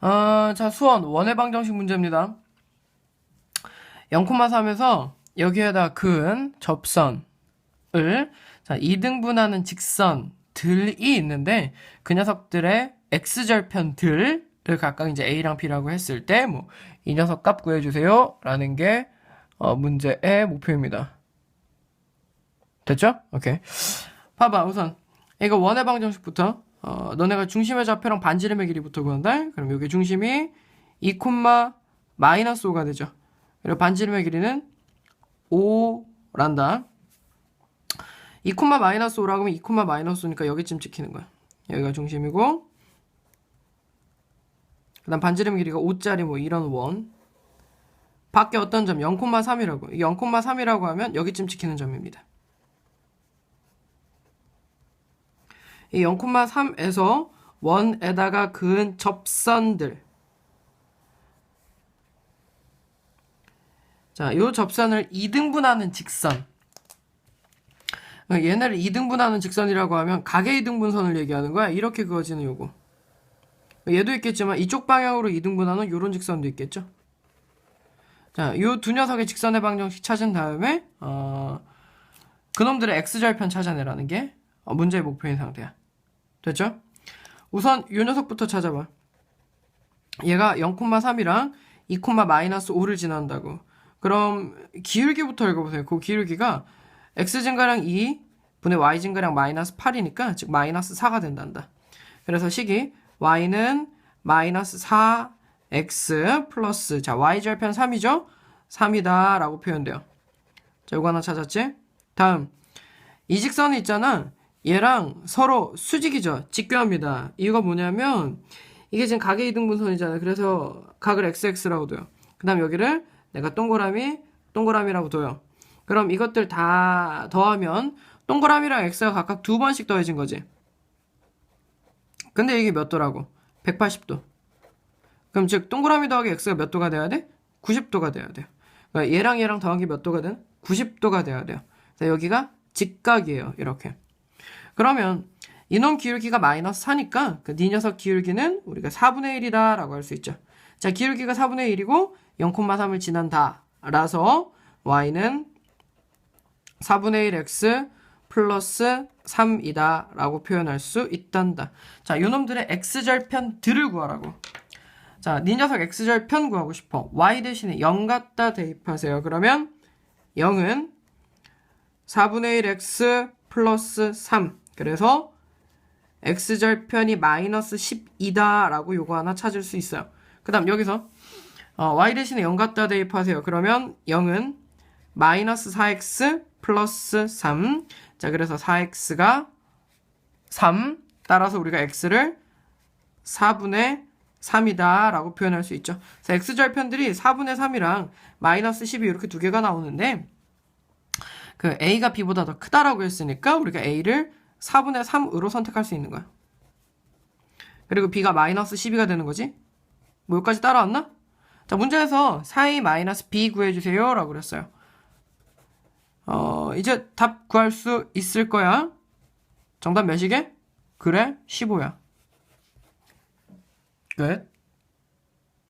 어, 자, 수원 원의 방정식 문제입니다. 0,3에서 여기에다 그은 접선을 자, 2등분하는 직선 들이 있는데 그 녀석들의 x절편 들을 각각 이제 a랑 b라고 했을 때 뭐 이 녀석 값 구해주세요 라는 게 어, 문제의 목표입니다. 됐죠? 오케이. 봐봐 우선 이거 원의 방정식부터 어, 너네가 중심의 좌표랑 반지름의 길이부터 구한다. 그럼 여기 중심이 2, 마이너스 5가 되죠. 그리고 반지름의 길이는 5란다. 2, 마이너스 5라고 하면 2, 마이너스 5니까 여기쯤 찍히는 거야. 여기가 중심이고 그 다음 반지름 길이가 5짜리 뭐 이런 원 밖에 어떤 점 0,3이라고 0,3이라고 하면 여기쯤 찍히는 점입니다. 이 0,3에서 원에다가 그은 접선들 자, 요 접선을 2등분하는 직선 얘네를 2등분하는 직선이라고 하면 각의 2등분선을 얘기하는 거야. 이렇게 그어지는 요거. 얘도 있겠지만 이쪽 방향으로 2등분하는 요런 직선도 있겠죠. 자, 요 두 녀석의 직선의 방정식 찾은 다음에 어, 그놈들의 x절편 찾아내라는 게 어, 문제의 목표인 상태야. 됐죠? 우선 요 녀석부터 찾아봐. 얘가 0,3이랑 2, 마이너스 5를 지난다고. 그럼 기울기부터 읽어보세요. 그 기울기가 x 증가량 2 분의 y 증가량 마이너스 8이니까 즉 마이너스 4가 된단다. 그래서 식이 y는 마이너스 4x 플러스 자 y 절편 3이죠? 3이다 라고 표현돼요. 자 이거 하나 찾았지? 다음 이 직선이 있잖아. 얘랑 서로 수직이죠. 직교합니다. 이유가 뭐냐면 이게 지금 각의 이등분선이잖아요. 그래서 각을 xx라고 둬요. 그 다음 여기를 내가 동그라미 동그라미라고 둬요. 그럼 이것들 다 더하면 동그라미랑 x가 각각 두 번씩 더해진 거지. 근데 이게 몇 도라고? 180도. 그럼 즉 동그라미 더하기 x가 몇 도가 돼야 돼? 90도가 돼야 돼요. 그러니까 얘랑 얘랑 게몇 도가 돼? 90도가 돼야 돼요. 여기가 직각이에요. 이렇게. 그러면 이놈 기울기가 마이너스 4니까 그 네 녀석 기울기는 우리가 4분의 1이다 라고 할 수 있죠. 자 기울기가 4분의 1이고 0,3을 지난다 라서 y는 4분의 1 x 플러스 3이다 라고 표현할 수 있단다. 자 요놈들의 x절편들을 구하라고. 자, 네 녀석 x절편 구하고 싶어. y 대신에 0 갖다 대입하세요. 그러면 0은 4분의 1x 플러스 3. 그래서 x절편이 마이너스 10이다 라고 요거 하나 찾을 수 있어요. 그 다음 여기서 어, y 대신에 0 갖다 대입하세요. 그러면 0은 마이너스 4x 플러스 3. 자, 그래서 4x가 3. 따라서 우리가 x를 4분의 3이다 라고 표현할 수 있죠. 그래서 x절편들이 4분의 3이랑 마이너스 10이 이렇게 두 개가 나오는데 그 a가 b보다 더 크다라고 했으니까 우리가 a를 4분의 3으로 선택할 수 있는 거야. 그리고 b가 마이너스 12가 되는 거지. 뭐 여기까지 따라왔나? 자 문제에서 4a 마이너스 b 구해주세요 라고 그랬어요. 어 이제 답 구할 수 있을 거야. 정답 몇이게? 그래 15야. 끝.